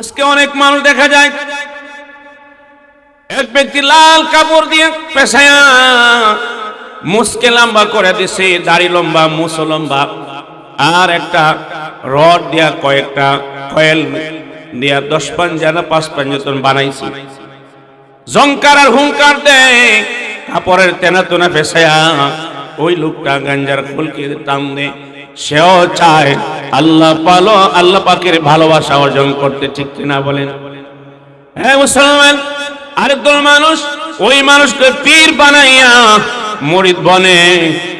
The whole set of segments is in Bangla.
আজকে অনেক মানুষ দেখা যায়, এক ব্যক্তি লাল কাপড় দিয়ে পেশায়া মুসকে লম্বা করে দিছে, দাড়ি লম্বা মুসো লম্বা, আর একটা রড দিয়া কয়েকটা কয়েল দিয়া দশ পাঞ্জা না পাঁচ পাঞ্জাতন বানাইছি। জংকার আর হুঙ্কার দেয় কাপড়ের তেনা তোনা পেশায়া, ওই লোকটা গাঞ্জার ফুলকে টান দে সেও চায় আল্লাহ পালো, আল্লাহ পাকের ভালোবাসা অর্জন করতে, ঠিক কিনা বলেন? হ্যাঁ মুসলমান আরেকদল মানুষ ওই মানুষকে পীর বানাইয়া মরিদ বনে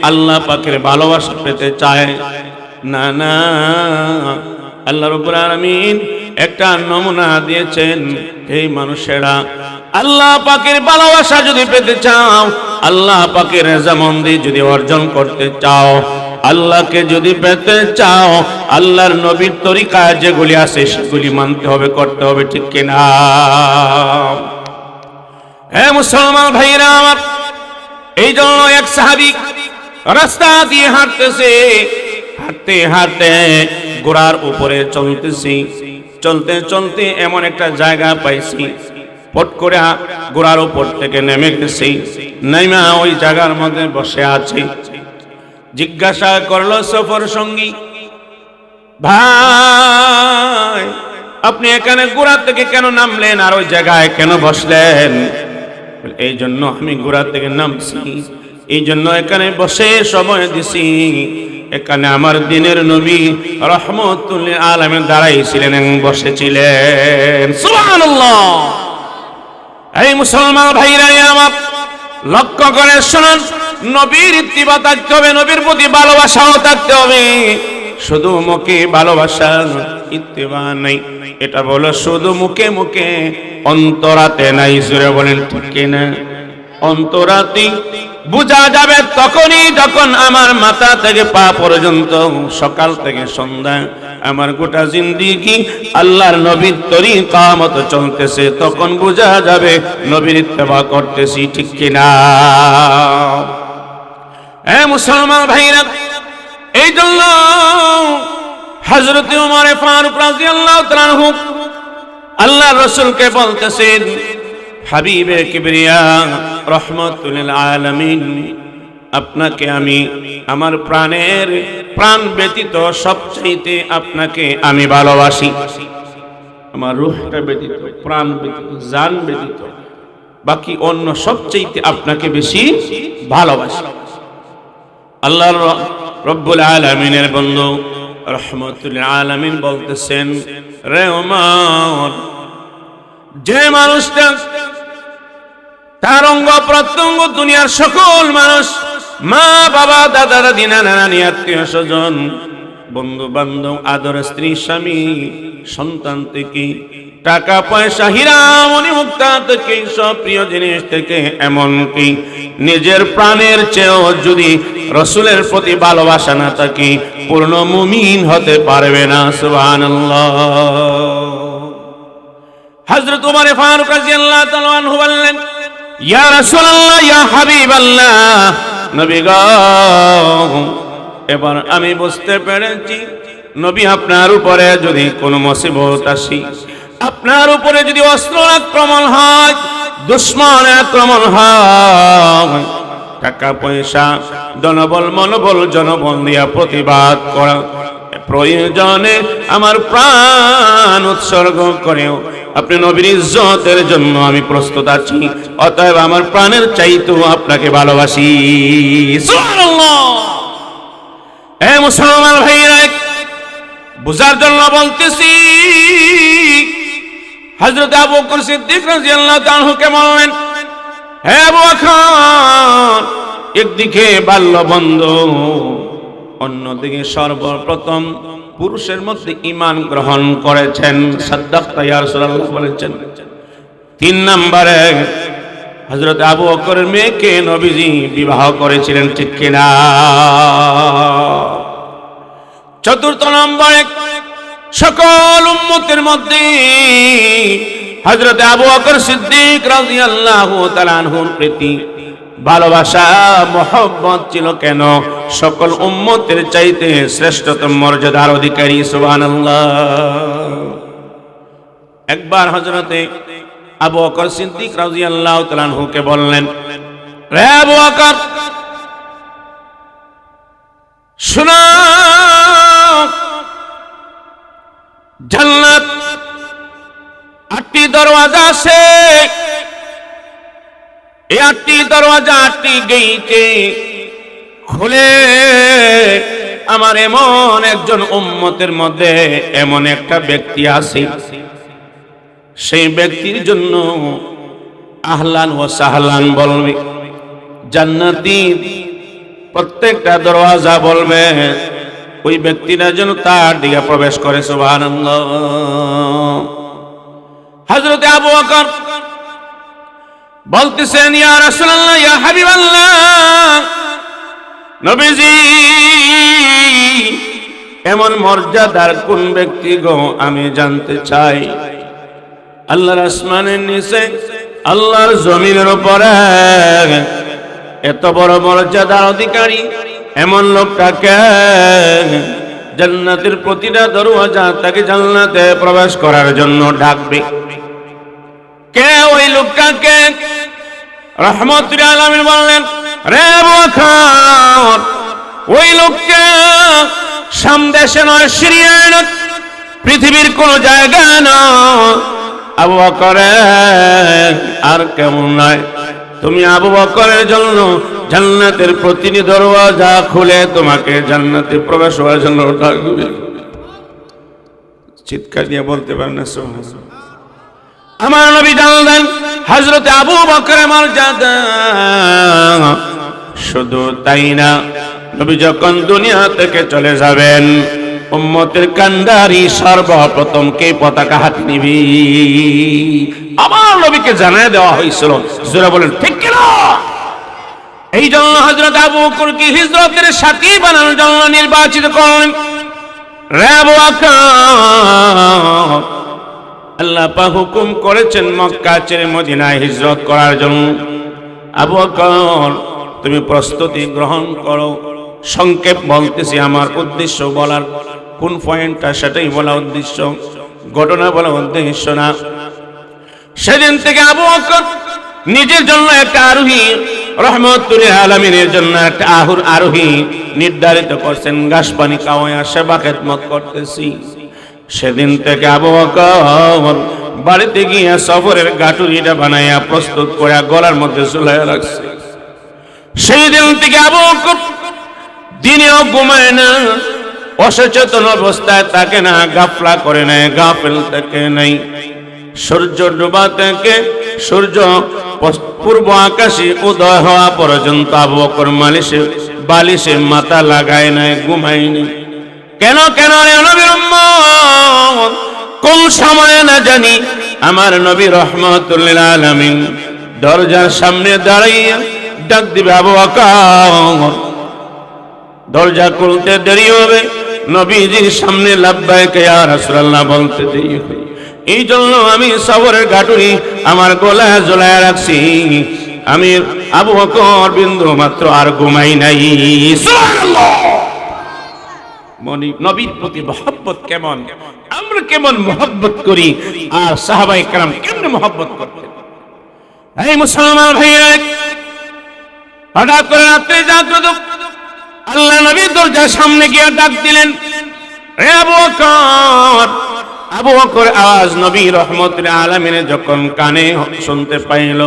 আল্লাহ পাকের ভালোবাসা পেতে চায়। না না, আল্লাহ রব্বুল আলামিন একটা নমুনা দিয়েছেন এই মানুষেরা। আল্লাহ পাকের ভালোবাসা যদি পেতে চাও, আল্লাহ পাকের রেজামন্দি যদি অর্জন করতে চাও আল্লাহকে যদি পেতে চাও, আল্লাহর নবীর তরিকা যেগুলি আছে সেগুলি মানতে হবে, করতে হবে, ঠিক কিনা? হ্যাঁ মুসলমান ভাইরা আমার, এই জন্য এক সাহাবি রাস্তা দিয়ে হাঁটতেছে, হাঁটতে হাঁটতে গোড়ার উপরে চলতেছি। চলতে চলতে এমন একটা জায়গা পাইছি, পট করে গোড়ার উপর থেকে নেমে গেছি নেমা ওই জায়গার মধ্যে বসে আছি। জিজ্ঞাসা করল সফর সঙ্গী, ভাই, আপনি এখানে গোড়া থেকে কেন নামলেন আর ওই জায়গায় কেন বসলেন? এই জন্য আমি গোড়া থেকে নামছি, এই জন্য এখানে বসে সময় দিছি। এখানে আমার দিনের নবী রহমতুল্লাহ আলমে দাঁড়াইছিলেন বসেছিলেন। এই মুসলমান ভাইরা আমার লক্ষ্য করে শোনান। নবীর ইত্তিবা থাকতে হবে, নবীর প্রতি ভালোবাসাও থাকতে হবে। শুধু মুখে ভালোবাসা ইত্তিবা নাই, এটা বলো শুধু মুখে মুখে, অন্তরাতে নাই জুড়ে বলেন ঠিক কিনা? অন্তরাতে বোঝা যাবে তখনই যখন আমার মাথা থেকে পা পর্যন্ত, সকাল থেকে সন্ধ্যা, আমার গোটা জিন্দিগি আল্লাহর নবীর তরিকা মতো চলতেছে, তখন বোঝা যাবে নবীর ইত্তেবা করতেছি ঠিক কিনা। এ মুসলমান ভাইরা, এই জন্য হজরত উমরে ফারুক রাদিয়াল্লাহু তাআলা আনহু আল্লাহ রসুলকে বলতেছেন, হাবিবে কিবরিয়া, রহমতুল আলামিন, আপনাকে আমি, আমার প্রাণের প্রাণ ব্যতীত সবচাইতে আপনাকে আমি ভালোবাসি। আমার রুহটা ব্যতীত, প্রাণ ব্যতীত, জান ব্যতীত, বাকি অন্য সবচাইতে আপনাকে বেশি ভালোবাসি। আল্লাহ রব্বুল আলমিনের বন্ধু রহমতুল আলমিন বলতেছেন, রে ওমর যে মানুষটা তার অঙ্গ প্রত্যঙ্গ দুনিয়ার সকল মানুষ, মা, বাবা, দাদা, দাদি, নানা আত্মীয়, স্বজন বন্ধু বান্ধব আদর, স্ত্রী, স্বামী, সন্তান থেকে, টাকা, পয়সা হীরা মণি মুক্তা থেকে, সব প্রিয় জিনিস থেকে এমনকি নিজের প্রাণের চেয়েও যদি রসুলের প্রতি ভালোবাসা না থাকে পূর্ণ মুমিন হতে পারবে না, সুবহানাল্লাহ। হযরত ওমর ফারুক বললেন, ইয়া ইয়া নবী এবার আমি বুঝতে পেরেছি, নবী আপনার উপরে যদি কোনো মুসিবত আসি, আপনার উপরে যদি অস্ত্র আক্রমণ হয়, দুশ্মন আক্রমণ হয় টাকা পয়সা জনবল মনোবল, জনবল দিয়া প্রতিবাদ করা। প্রয়োজনে আমার প্রাণ উৎসর্গ করেও আপনি নবীর ইজ্জতের জন্য আমি প্রস্তুত আছি। অতএব আমার প্রাণের চাইতেও আপনাকে ভালোবাসি। এ মুসলমান ভাইরা বুঝার জন্য বলতেছি, হযরত আবু বকর সিদ্দিক রাদিয়াল্লাহু তাআলা কে বললেন একদিকে বাল্য বন্ধু অন্যদিকে সর্বপ্রথম পুরুষের মধ্যে ইমান গ্রহণ করেছেন বলেছেন। তিন নম্বরে হজরত আবু বকরের মেয়েকে নবীজি বিবাহ করেছিলেন, ঠিক কিনা? চতুর্থ নম্বরে সকল উম্মতের মধ্যে হযরত আবু বকর সিদ্দিক রাদিয়াল্লাহু তাআলা আনহুর প্রতি ভালোবাসা, মোহব্বত ছিল কেন? সকল উম্মতের চাইতে শ্রেষ্ঠতম মর্যাদার অধিকারী, সুবহানাল্লাহ। একবার হজরতে আবু বকর সিদ্দিক রাদিয়াল্লাহু তাআলা হুকে বললেন রে আবু বকর, শোনো দরওয়াজা আছে এই আটটি দরওয়াজা আটটি গেইটে খুলে আমার এমন একজন উম্মতের মধ্যে এমন একটা ব্যক্তি আছে। সেই ব্যক্তির জন্য আহলান ও সাহলান বলবে, জান্নাতি প্রত্যেকটা দরওয়াজা বলবে, ওই ব্যক্তিরা যেন তার দিকে প্রবেশ করে, সুবহানাল্লাহ। হযরত আবু বকর বলতেছেন, ইয়া রাসূলুল্লাহ, ইয়া হাবিবাল্লাহ, নবীজি, এমন মর্যাদার কোন ব্যক্তি গো আমি জানতে চাই? আল্লাহর আসমানের নিচে, আল্লাহর জমিনের উপরে এত বড় মর্যাদার অধিকারী এমন লোকটাকে জান্নাতের প্রতিটা দরওয়াজা তাকে জান্নাতে প্রবেশ করার জন্য ডাকবে। কে ওই লোকটাকে রহমতুল আলমিন বললেন, রে ওই লোককে সামদেশে নয়, সিরিয়ায় নয়, পৃথিবীর কোন জায়গা না আবু আর কেমন নয়। তুমি আবু বকরের জন্য জান্নাতের প্রতিটি দরওয়াজা খুলে তোমাকে জান্নাতে প্রবেশ হওয়ার জন্য ডাকবে। চিৎকার দিয়ে বলতে পারেন না। আমার নবী জানলেন হজরতে আবু বকর মর্যাদা শুধু তাই না, নবী যখন দুনিয়া থেকে চলে যাবেন, উম্মতের কান্ডারি সর্বপ্রথম কে পতাকা হাতে নিবি? আমার নবীকে জানায় দেওয়া হয়েছিল, জোরা বলেন, ঠিক কিনা? এই জন্য হজরত আবু বকরকে হিজরতের সাথী বানানোর জন্য নির্বাচিত করলেন রে আবু আল্লাহ হুকুম করেছেন মক্কা ছেড়ে মদিনায় হিজরত করার জন্য। আবু বকর, তুমি প্রস্তুতি গ্রহণ করো। সংক্ষেপ বলতেছি, আমার উদ্দেশ্য বলার কোন পয়েন্টটা সেটাই বলা উদ্দেশ্য, ঘটনা বলা উদ্দেশ্য না। সেদিন থেকে আবু বকর নিজের জন্য একটা আরোহী রহমতুল্লাহ আলমিনের জন্য একটা আহুর আরোহী নির্ধারিত করছেন। গাছ পানি খাওয়াইয়া সেবা খেদমত করতেছি। সেদিন থেকে আবু বকর বাড়িতে গিয়ে সফরের গাটুরিটা বানাইয়া প্রস্তুত করে গলার মধ্যে ঝুলাইয়া রাখছে। সেই দিন থেকে আবু বকর দিনেও ঘুমায় না, অসচেতন অবস্থায় তাকে না, গাফলা করে নেয়, গাফেল থেকে নাই। সূর্য ডোবা থেকে সূর্য পূর্ব আকাশে উদয় হওয়া পর্যন্ত আবু বকর মালিশে বালিশে মাথা লাগায় নাই, ঘুমায় নাই। কেন কেন রে নবীর কোন সময় না জানি আমার নবী রহমতুল্লিল আলামিন দরজার সামনে দাঁড়াইয়া ডাক দিবে, আবু দরজা খুলতে দেরি হবে। নবীজির সামনে লাভবাইকে আর রাসূলুল্লাহ বলতে দেরি হবে। এই জন্য আমি সবরের গাটুরি আমার গলায় ঝোলায় রাখছি। আমি আবু বকর বিন্দু মাত্র আর ঘুমাই নাই। নবীর প্রতি মহব্বত কেমন? আমরা কেমন মহব্বত করি? আর সাহাবাই কালাম কেমন মহব্বত করতেন? এই মুসলমান ভাইয়া হঠাৎ করে রাত্রে জাগ্রত আল্লাহ নবী দরজার সামনে গিয়ে ডাক দিলেন আবু আওয়াজ নবী যখন কানে শুনতে পাইল,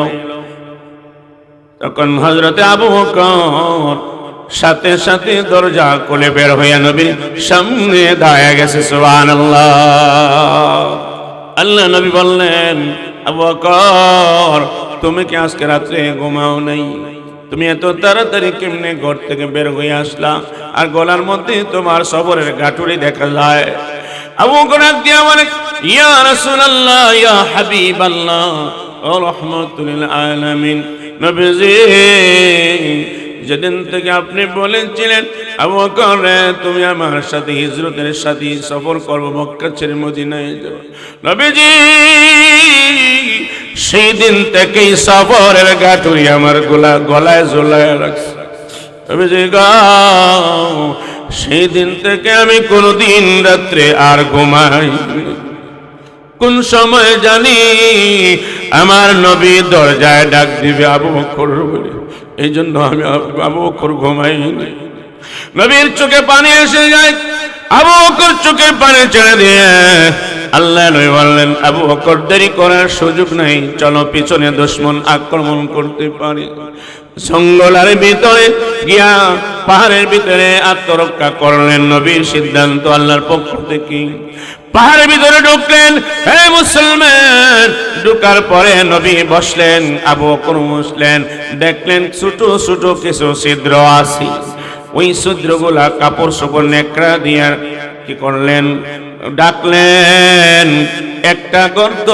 তখন হজরতে আবু বকর সাথে সাথে দরজা খুলে বের হইয়া নবীর সামনে দাঁড়ায় গেছে, সুবহানাল্লাহ। আল্লাহ আল্লাহ নবী বললেন, আবু বকর, তুমি কি আজকে রাত্রে ঘুমাও নাই? তুমি এত তাড়াতাড়ি কেমনে ঘর থেকে বের হয়ে আসলা? আর গলার মধ্যে তোমার সবরের গাঠুরি দেখা যায়। আবু দিয়ে ইয়া যেদিন থেকে আপনি বলেছিলেন তুমি আমার সাথে হিজরতের সাথে সফর করব মক্কা ছেড়ে মদিনায় যাব নবীজি সেই দিন থেকেই সফরের গাঠুরি আমার গোলা গলায় ঝোলায় রাখছে। সেই দিন থেকে আমি কোনোদিন রাত্রে আর ঘুমাই কোন সময় জানি আমার নবী দরজায় ডাক দিবে আবু বকর বলে, এই জন্য আমি আবু- বকর ঘুমাইনি। নবীর চোখে পানি এসে যায়, আবু বকর চোখের পানি ছেড়ে দিয়ে আল্লাহ নবী বললেন, আবু বকর দেরি করার সুযোগ নাই, চলো পিছনে দুশ্মন আক্রমণ করতে পারে। জঙ্গলের ভিতরে গিয়া পাহাড়ের ভিতরে আত্মরক্ষা করলেন নবীর সিদ্ধান্ত আল্লাহর পক্ষ থেকে। পাহাড়ের ভিতরে ঢুকলেন। হে মুসলমান, ঢুকার পরে নবী বসলেন, আবু বকর বসলেন। দেখলেন ছোট ছোট কিছু ছিদ্র আছে। ওই ছিদ্রগুলা কাপড় চোপড় নেকড়া দিয়া কি করলেন? ডাকলেন, একটা গর্ত,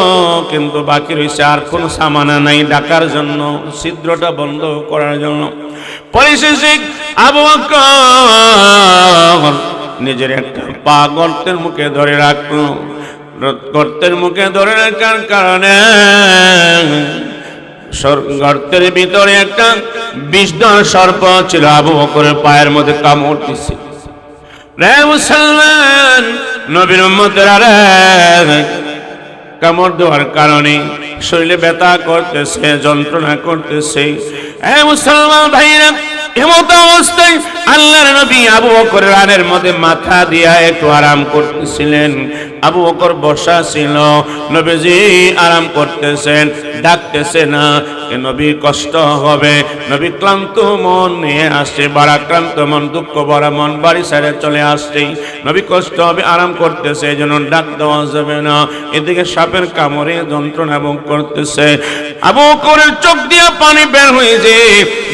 কিন্তু বাকি রয়েছে আর কোনো সামানা নাই ডাকার জন্য, ছিদ্রটা বন্ধ করার জন্য। পরিশেষে আবু বকর নিজের একটা পা গর্তের মুখে ধরে রাখল গর্তের মুখে ধরে রাখার কারণে গর্তের ভিতরে একটা বিষধর সর্প ছিল, আবু বকরের পায়ের মধ্যে কামড় দিছে। রে মুসলমান, নবীর উম্মতের কামড় দেওয়ার কারণে শরীরে ব্যথা করতেছে, যন্ত্রণা করতেছে। এ মুসলমান ভাইরা এমত অবস্থায় আল্লাহর নবী আবু বকরের রানের মধ্যে মাথা দিয়া একটু আরাম করতেছিলেন। আবু বকর বসা ছিল, নবীজি আরাম করতেছেন, ডাকতেছে না নবী কষ্ট হবে। নবী ক্লান্ত মন নিয়ে আসছে বারাক্রান্ত মন, দুঃখ ভরা মন, বাড়ি ছেড়ে চলে আসছে। নবী কষ্ট হবে, আরাম করতেছে এই জন্য ডাক দেওয়া যাবে না। এদিকে সাপের কামড়ে যন্ত্রণা ভোগ করতেছে। আবু বকরের চোখ দিয়ে পানি বের হয়েছে।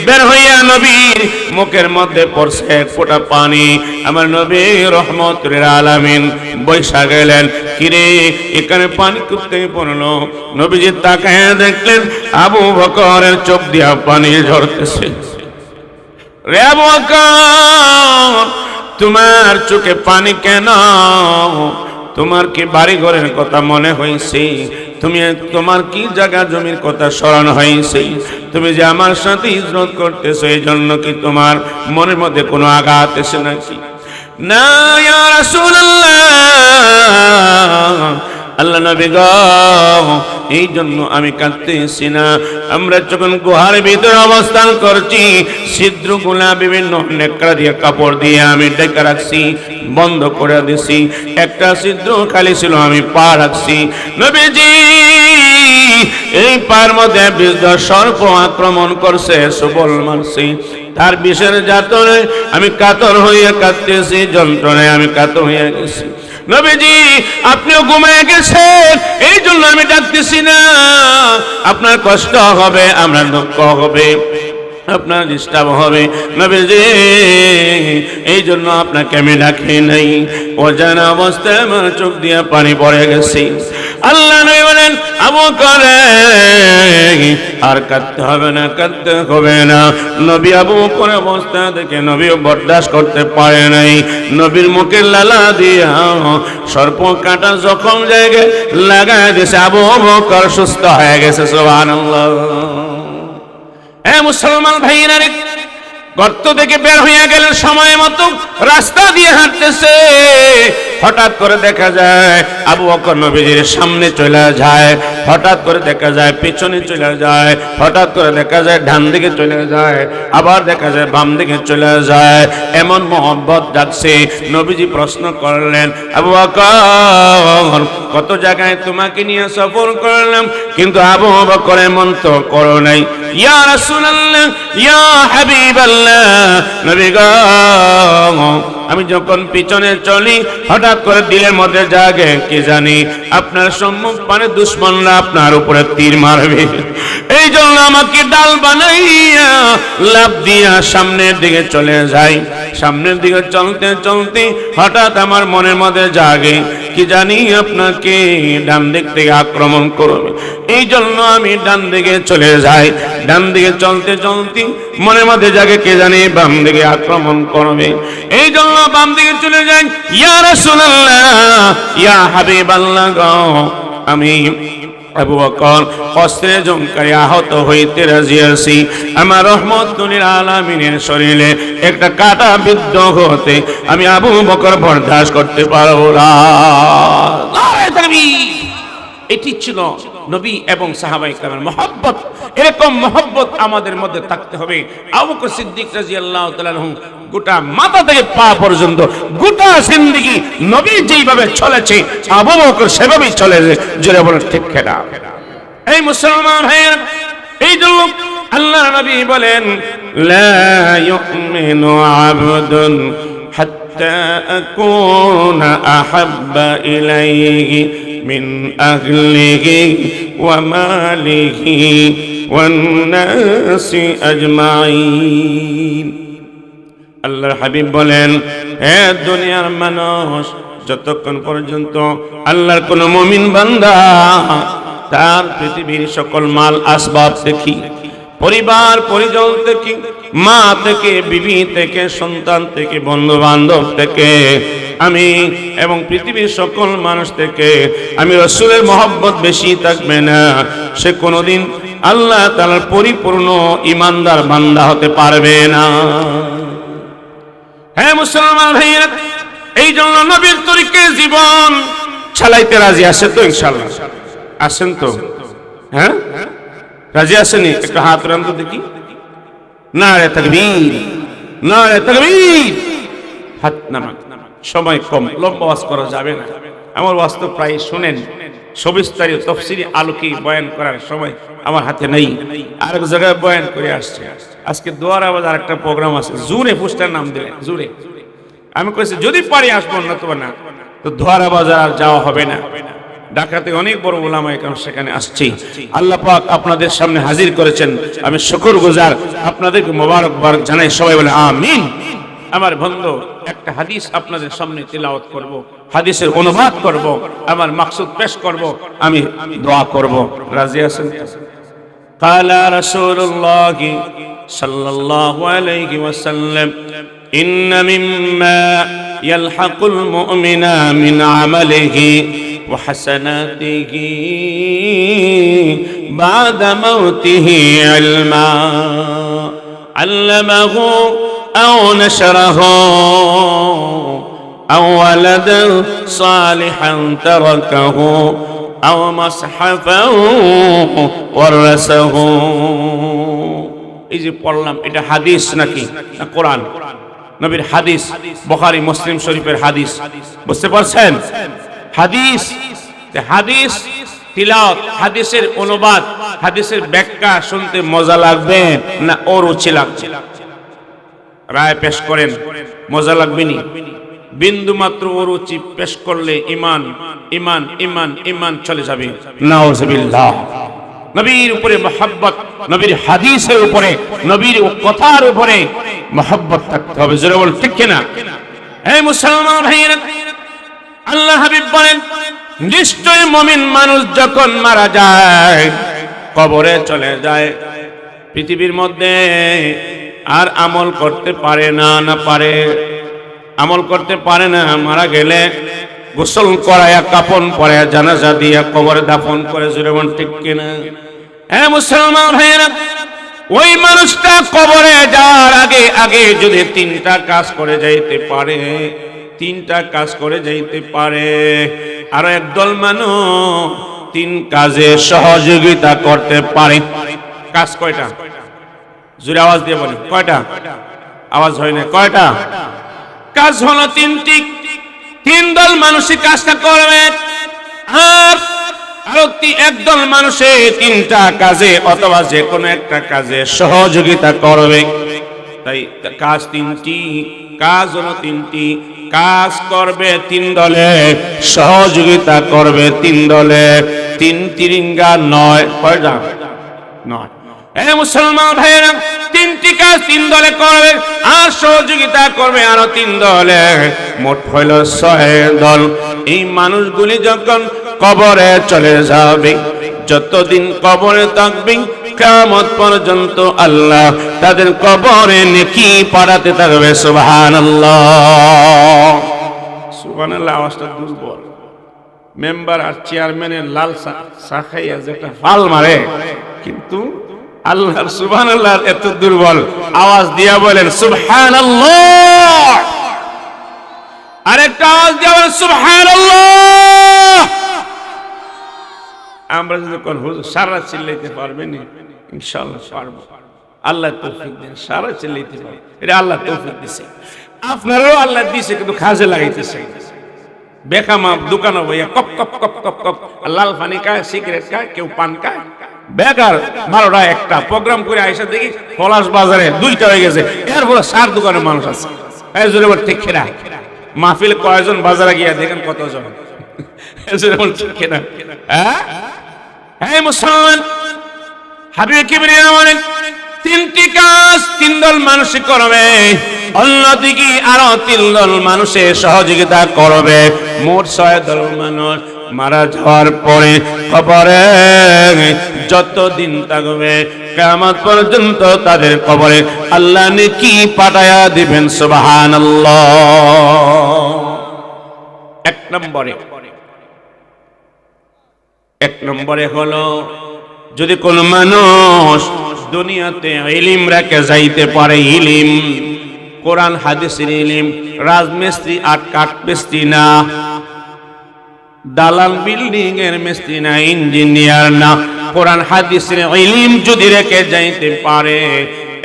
বের হইয়া নবীর মুখের মধ্যে পড়ছে এক ফোঁটা পানি। আমার নবী রহমতুল আলামিন বৈশা গেলেন, কিরে, এখানে পানি করতে পড়ল? নবীজি তাকায় দেখলেন, আবু বকরের চোখ দিয়া পানি ঝরতেছে। রে বকর তোমার চোখে পানি কেন? তোমার কি বাড়ি ঘরের কথা মনে হয়েছে? তুমি, তোমার কি জায়গা জমির কথা স্মরণ হয়েছে? তুমি যে আমার সাথে ইজরত করতেছো এই জন্য কি তোমার মনের মধ্যে কোনো আঘাত এসে নাকি? না আল্লাহ নবী গো এই জন্য আমি কাঁদতেছি না। আমরা যখন গুহার ভিতরে অবস্থান করছি, ছিদ্রগুলা বিভিন্ন নেকড়া দিয়ে কাপড় দিয়ে আমি ডেকে রাখছি, বন্ধ করে দিছি। একটা ছিদ্র খালি ছিল, আমি পা রাখছি। নবীজি, এই পার মধ্যে বৃদ্ধ সর্প আক্রমণ করছে, সুবল মারছি। তার বিষের যাতনে আমি কাতর হইয়া কাঁদতেছি, যন্ত্রণায় আমি কাতর হইয়া গেছি। নবীজি, আপনিও ঘুমিয়ে গেছেন। এই জন্য আমি ডাকতেছি না। আপনার কষ্ট হবে, আপনার দুঃখ হবে, আপনার ডিস্টার্ব হবে। নবীজি, এই জন্য আপনাকে আমি ডাকি নাই। অজানা অবস্থায় আমার চোখ দিয়ে পানি পড়ে গেছে। আল্লাহ নবী বলেন, আবু করে আর কাঁদতে হবে না, কাঁদতে হবে না। নবী আবু করে অবস্থা দেখে নবীও বরদাস্ত করতে পারে নাই। নবীর মুখে লালা দিয়া সর্প কাটা জখম জায়গায় লাগায় দিয়েছে আবু বকর, সুস্থ হয়ে গেছে, সুবহানাল্লাহ। এ মুসলমান ভাইরা গর্ত থেকে বের হইয়া গেলেন, সময় মতো রাস্তা দিয়ে হাঁটতেছে। হঠাৎ করে দেখা যায়, আবু বকর নবীজির সামনে চলে যায়। হঠাৎ করে দেখা যায়, পিছনে চলে যায়। হঠাৎ করে দেখা যায়, ডান দিকে চলে যায়। আবার দেখা যায়, বাম দিকে চলে যায়। এমন মোহব্বত যাচ্ছে নবীজি প্রশ্ন করলেন, আবু বকর, কত জায়গায় তোমাকে নিয়ে সফর করলাম? কিন্তু আবু বকর এমন তো করো নাই। ইয়া রাসূলুল্লাহ, ইয়া হাবিবাল্লাহ। আমি যখন পিছনে চলি, হঠাৎ করে দিলের মধ্যে জাগে, কি জানি আপনার সম্মুখ মানে দুশ্মনরা আপনার উপরে তীর মারবে। এই জন্য আমাকে ডাল বানাইয়া লাভ দিয়া সামনের দিকে চলে যাই সামনের দিকে চলতে চলতে হঠাৎ আমার মনের মধ্যে জাগে কি জানি আপনাকে ডান দিক থেকে আক্রমণ করবে। এই জন্য আমি ডান দিকে চলে যাই। ডান দিকে চলতে চলতে মনে মধ্যে জাগে কে জানি বাম দিকে আক্রমণ করবে। এই জন্য বাম দিকে চলে যাই। ইয়া রাসূলুল্লাহ, ইয়া হাবিবাল্লাহ আমি আবু বকর অস্ত্রে জমকারে আহত হইতে রাজি আছি। আমার রহমতুলির আলামিনের শরীরে একটা কাটা বিদ্ধ হতে আমি আবু বকর বরদাস্ত করতে পারব না। এটি ছিল নবী এবং সাহাবাই কামের মহব্বত। এরকম মহব্বত আমাদের মধ্যে থাকতে হবে। আবু বকর সিদ্দিক তাআলা আনহু গোটা মাথা থেকে পা পর্যন্ত গোটা জিন্দেগি নবী যেইভাবে চলেছে আবু বকর সেভাবেই চলে জোরে বলে ঠিক খেলা এই মুসলমান ভাইয়ের, এই জন্য আল্লাহ নবী বলেন, লা ইউমিনু আবদুন আকুনা আহাব্বা ইলাইহি মিন আহলিহি ওয়া মালিহি ওয়ান নাসি আল্লাহর হাবিব বলেন, হে দুনিয়ার মানুষ, যতক্ষণ পর্যন্ত আল্লাহর কোন মমিন বান্দা তার পৃথিবীর সকল মাল আসবাব দেখি পরিবার, পরিজন থেকে, মা থেকে, বিবি থেকে, সন্তান থেকে বন্ধু বান্ধব থেকে, আমি এবং পৃথিবীর সকল মানুষ থেকে, আমি রসুলের মহব্বত বেশি থাকবে না। সে কোনোদিন আল্লাহ তালার পরিপূর্ণ ইমানদার বান্দা হতে পারবে না। হ্যাঁ মুসলমান ভাইয়েরা এই জন্য নবীর তরিকে জীবন ছালাইতে রাজি আছে তো ইনশাল্লাহ আছেন তো। হ্যাঁ? রাজি আসেনি একটু হাত রান তো দেখি। না রে তকবীর না রে তকবীর। হাত নামা সময় কম, লম্বা ওয়াজ করা যাবে না। আমার ওয়াজ তো প্রায় শুনেন। সবিস্তারিত তফসিরি আলোকে বয়ান করার সময় আমার হাতে নেই। আরেক জায়গায় বয়ান করে আসছে। আজকে দোয়ার আবার আরেকটা প্রোগ্রাম আছে। জুরে পুস্টার নাম দিলেন জুরে আমি কইছি, যদি পারি আসব না তো না, তো ধোয়ারা বাজার আর যাওয়া হবে না। ঢাকাতে অনেক বড় ওলামা এখন সেখানে আসছি আল্লাহ পাক আপনাদের সামনে হাজির করেছেন আমি শুকর গুজার আপনাদেরকে মোবারকবাদ জানাই সবাই বলে আমিন আমার বন্ধু একটা হাদিস আপনাদের সামনে তিলাওয়াত করব হাদিসের অনুবাদ করব আমার মাকসুদ পেশ করব আমি দোয়া করব রাজি আছেন قال رسول الله صلى الله عليه وسلم إن مما يلحق المؤمن من عمله وحسناته بعد موته علما علمه أو نشره أو ولدا صالحا تركه أو مصحفا ورثه এই যে পড়লাম এটা হাদিস নাকি না কোরআন নবীর হাদিস, বখারি, মুসলিম শরীফের হাদিস। বুঝতে পারছেন? হাদিস হাদিস হাদিসের অনুবাদ, হাদিসের ব্যাখ্যা শুনতে মজা লাগবে না ও রুচি লাগবে? রায় পেশ করেন, মজা লাগবে নি? বিন্দু মাত্র ওর অরুচি পেশ করলে ইমান ইমান ইমান ইমান চলে যাবে। নাউজুবিল্লাহ। নবীর উপরে মহাব্বত, নবীর হাদিসের উপরে, নবীর কথার উপরে মহাব্বত থাকতে হবে। জোরে বল ঠিক কিনা? হে মুসলমান ভাইয়েরা, আল্লাহ হাবিব বলেন, নিশ্চয় মমিন মানুষ যখন মারা যায়, কবরে চলে যায়, পৃথিবীর মধ্যে আর আমল করতে পারে না না পারে। আমল করতে পারে না, মারা গেলে গোসল করায়া কাপন পরে জানাজা দিয়া কবরে দাফন করে জুড়ে মন ঠিক কিনা? হ্যাঁ মুসলমান ভাইয়েরা, ওই মানুষটা কবরে যাওয়ার আগে আগে যদি তিনটা কাজ করে যাইতে পারে, তিনটা কাজ করে যাইতে পারে। আর একদল মানুষ তিন কাজে সহযোগিতা করতে পারে। কাজ কয়টা? জুড়ে আওয়াজ দিয়ে বলেন, কয়টা? আওয়াজ হয় না, কয়টা? কাজ হলো তিনটি তিন দল মানুষই কাজটা করবে। আর একদল মানুষে তিনটা কাজে অথবা যে কোনো একটা কাজে সহযোগিতা করবে। তাই কাজ তিনটি, কাজ হলো তিনটি, কাজ করবে তিন দলে, সহযোগিতা করবে তিন দলে। তিন তিরিঙ্গা নয়, কয়টা? নয়। এ মুসলমান ভাইয়েরা, তিনটি কাজ তিন দলে করবে। আর সহযোগিতা করবে আরও তিন দলে। মোট হইল ছয় দল। এই মানুষগুলি যখন কবরে চলে যাবে, যতদিন কবরে থাকবে কামত পর্যন্ত আল্লাহ তাদের কবরে নেকি পাড়াতে থাকবে সুবহান আল্লাহ আওয়াজটা দুর্বল। মেম্বার আর চেয়ারম্যানের লাল শাখাইয়া যেটা ফাল মারে। কিন্তু আল্লাহর সুবহান আল্লাহ এত দুর্বল। আওয়াজ দিয়া বলেন সুবহান আল্লাহ আরেকটা আওয়াজ দিয়া বলেন সুবহান আল্লাহ আমরা যদি কোন হুজুর সারা চিল্লাইতে পারবেন ইনশাল্লাহ পারব। আল্লাহ তৌফিক দেন, সারা চিল্লাইতে পারব। এটা আল্লাহ তৌফিক দিছে। আপনারও আল্লাহ দিছে, কিন্তু কাজে লাগাইতেছে। বেকামা দোকান বইয়া কপ কপ কপ কপ কপ। লাল পানি খায়, সিগারেট খায়, কেউ পান খায়। বেকার বারোটা একটা প্রোগ্রাম করে আইসা দেখি পলাশ বাজারে দুইটা হয়ে গেছে। এর ফলে সার দোকানের মানুষ আছে। এই জোরে বল, ঠিক খেরা মাহফিল কয়জন বাজারে গিয়া দেখেন কতজন? এই জোরে বল, ঠিক খেরা হ্যাঁ? হ্যাঁ মুসলমান, হাবিব কিবরিয়া বলেন, তিনটি কাজ তিন দল মানুষ করবে, অন্যদিকে আরও তিন দল মানুষের সহযোগিতা করবে। মোট ছয় দল মানুষ। মারা যাওয়ার পরে কবরে যতদিন থাকবে কামাত পর্যন্ত তাদের কবরে আল্লাহ কি পাঠায়া দিবেন সুবাহান এক নম্বরে এক নম্বরে হলো, যদি কোন মানুষ দুনিয়াতে ইলিম রেখে যাইতে পারে, ইলিম, কোরআন, হাদিসের ইলিম, রাজমিস্ত্রি আট কাঠ মিস্ত্রি না দালাল বিল্ডিং এর মিস্ত্রি না ইঞ্জিনিয়ার না। কোরআন, হাদিসের ইলিম যদি রেখে যাইতে পারে,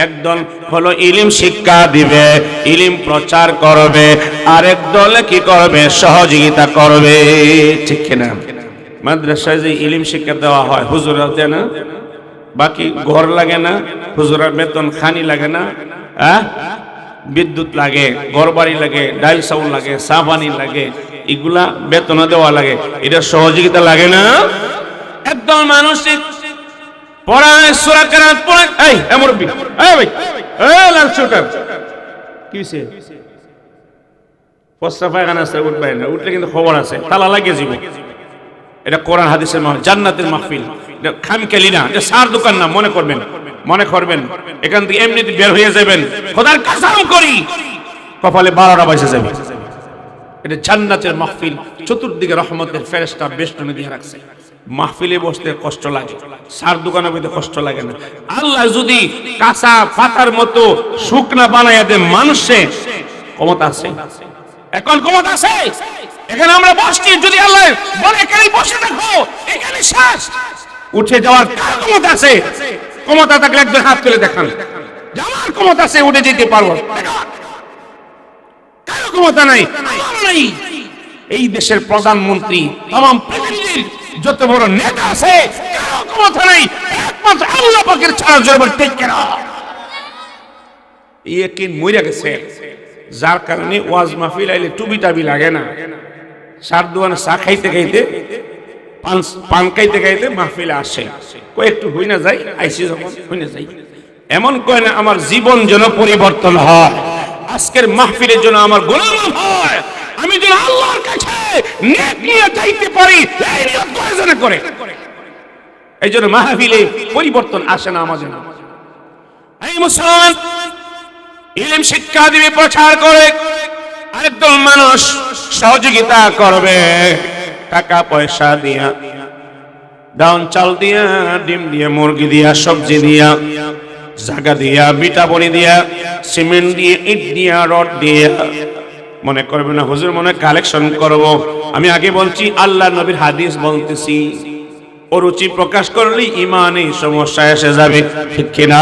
একদল হলো ইলিম শিক্ষা দিবে, ইলিম প্রচার করবে, আরেক দলে কি করবে? সহযোগিতা করবে। ঠিক কিনা? মাদ্রাসায় যে ইলিম শিক্ষা দেওয়া হয়, হুজুরা দেয় না? বাকি ঘর লাগে না, হুজুরার বেতন খানি লাগে না হ্যাঁ? বিদ্যুৎ লাগে ঘর বাড়ি লাগে, ডাইল চাউল লাগে পানি লাগে এগুলা বেতন দেওয়া লাগে। এটা সহযোগিতা লাগে না? ভাই, এই লাল আছে উঠলে কিন্তু খবর আছে এটা না সার দোকান না, মনে করবেন মনে করবেন। এখান থেকে এমনিতে বের হয়ে যাবেন। খোদার কাসাম করি। কপালে বারোটা বাজে যাবে। এটা জান্নাতের মাহফিল। চতুর্দিকে রহমতের ফেরেস্তা বেষ্টনী দিয়ে রাখছে। মাহফিলে বসতে কষ্ট লাগে, সার দোকানে বইতে কষ্ট লাগে না। আল্লাহ যদি কাঁচা পাতার মতো শুকনা বানাইয়া দেন মানুষে, ক্ষমতা আছে? এখন ক্ষমতা আছে? এখানে আমরা বসছি, যদি আল্লাহ বলে এখানে বসে থাকো, এখানে শেষ। উঠে যাওয়ার কার ক্ষমতা আছে? ক্ষমতা থাকলে একজন হাত তুলে দেখান। আমার ক্ষমতা আছে, উঠে যেতে পারব। কারও ক্ষমতা নাই নাই। এই দেশের প্রধানমন্ত্রী তাম যত বড় নেতা আছে কারও ক্ষমতা নাই, একমাত্র আল্লাহ পাকের ছাড়া ঠিক কেনা? ইয়ে কি মরে গেছে, যার কারণে ওয়াজ মাহফিল আইলে টুবি টাবি লাগে না। সার দোকানে চা খাইতে খাইতে, পান খাইতে খাইতে মাহফিলে আসে। একটু হই না যাই, আইসি যখন হই না যাই। এমন কয় না, আমার জীবন যেন পরিবর্তন হয়। আজকের মাহফিলের জন্য আমার গোলাম হয়। আমি যেন আল্লাহর কাছে নেক নিয়ে যাইতে পারি, এই নিয়ত করে যেন করে। এই জন্য মাহফিলে পরিবর্তন আসে না আমাদের। এই মুসলমান ইলিম শিক্ষা দিবে প্রচার করে আরেকদল মানুষ সহযোগিতা করবে। টাকা পয়সা দিয়া ডাউন চাল দিয়া, ডিম দিয়া, মুরগি দিয়া, সবজি দিয়া জাগা দিয়া, বিটা বনি দিয়া, সিমেন্ট দিয়ে, ইট দিয়া, রড দিয়া। মনে করবে না, হুজুর মনে কালেকশন করব। আমি আগে বলছি, আল্লাহ নবীর হাদিস বলতেছি। অরুচি প্রকাশ করলে ইমানে সমস্যা এসে যাবে, ঠিক কিনা?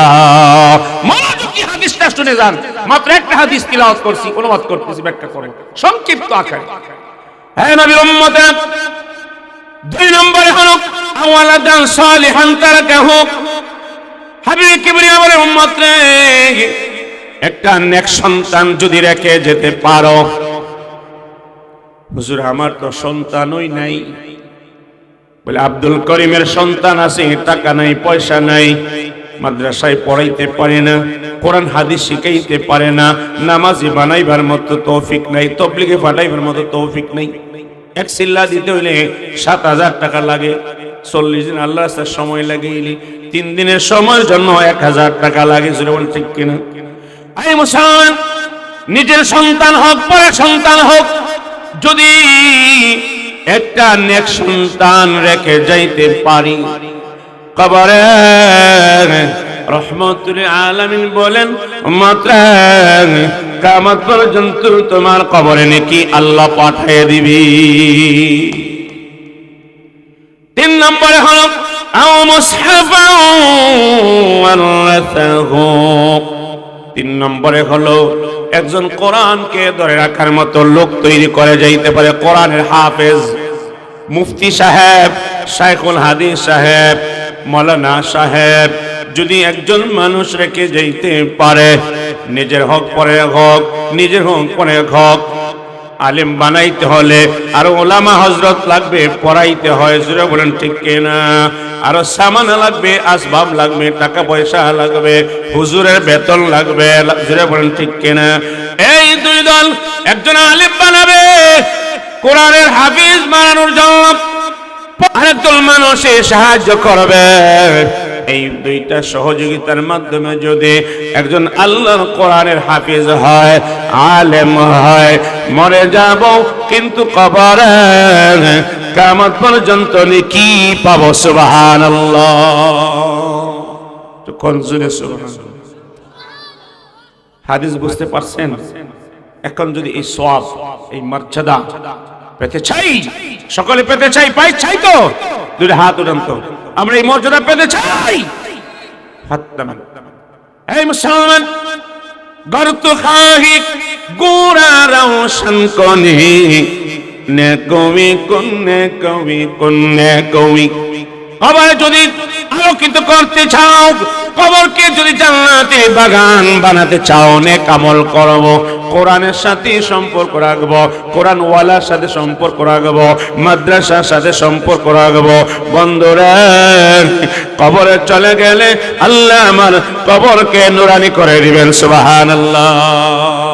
মনোযোগী হাদিসটা শুনে যান। মাত্র একটা হাদিস তিলাওয়াত করছি, অনুবাদ করতেছি, ব্যাখ্যা করেন। সংক্ষিপ্ত আকারে। হ্যাঁ নবীর উম্মতে দুই নম্বরে হলো আওয়ালাদান সালিহান তারাকাহু। কিবরিয়া বলে, উম্মত রে, একটা নেক সন্তান যদি রেখে যেতে পারো। হুজুর, আমার তো সন্তানই নাই। বলে, আব্দুল করিমের সন্তান আছে, টাকা নাই, পয়সা নাই, মাদ্রাসায় পড়াইতে পারে না, কোরআন, হাদিস শিখাইতে পারে না, নামাজি বানাইবার মতো তৌফিক নাই, তবলিগে ফাটাইবার মতো তৌফিক নাই। এক সিল্লা দিতে হইলে সাত হাজার টাকা লাগে। চল্লিশ দিন আল্লাহ রাস্তার সময় লাগে ইলি তিন দিনের সময়ের জন্য এক হাজার টাকা লাগে বল, ঠিক কিনা? নিজের সন্তান হোক পরে সন্তান হোক, যদি একটা নেক সন্তান রেখে যাইতে পারি। কবরে রহমতুল আলামিন বলেন, মাত্র কামত পর্যন্ত তোমার কবরে নাকি আল্লাহ পাঠিয়ে দিবি। তিন নম্বরে হল তিন নম্বরে হলো, একজন কোরআনকে ধরে রাখার মতো লোক তৈরি করে যাইতে পারে কোরআনের হাফেজ। মুফতি সাহেব, শাইখুল হাদিস সাহেব, মৌলানা সাহেব, যদি একজন মানুষ রেখে যাইতে পারে, নিজের হক পরে হক, নিজের হক পরে হক আলেম বানাইতে হলে আরও ওলামা হজরত লাগবে, পড়াইতে হয় জুড়ে বলেন ঠিক কিনা? আরও সামান লাগবে, আসবাব লাগবে, টাকা পয়সা লাগবে, হুজুরের বেতন লাগবে জুড়ে বলেন ঠিক কিনা? এই দুই দল একজন আলেম বানাবে, কোরআনের হাফিজ বানানোর জন্য আরেকদল মানুষে সাহায্য করবে। এই দুইটা সহযোগিতার মাধ্যমে যদি একজন আল্লাহর কোরআনের হাফিজ হয়, আলেম হয়, মরে যাব, কিন্তু কবরে কামত পর্যন্ত কি পাবো? সুবাহান হাদিস বুঝতে পারছেন? এখন যদি এই সব এই মর্যাদা পেতে চাই, সকলে পেতে চাই, পাই চাই তো? দুটো হাত উঠান তো। আমরা এই মর্যাদা পেতে চাই। এই মুসলমান, গর্ত খাহি কনে। নে কবি কন্যে কবি কবি। আবার যদি আলোকিত করতে চাও কবরকে যদি জান্নাতে বাগান বানাতে চাও নে কামল করব। কোরআনের সাথে সম্পর্ক রাখব কোরআন ওয়ালার সাথে সম্পর্ক রাখব, মাদ্রাসার সাথে সম্পর্ক রাখব। বন্ধুরা, কবরে চলে গেলে আল্লাহ আমার কবরকে নুরানি করে দিবেন সুবাহান আল্লাহ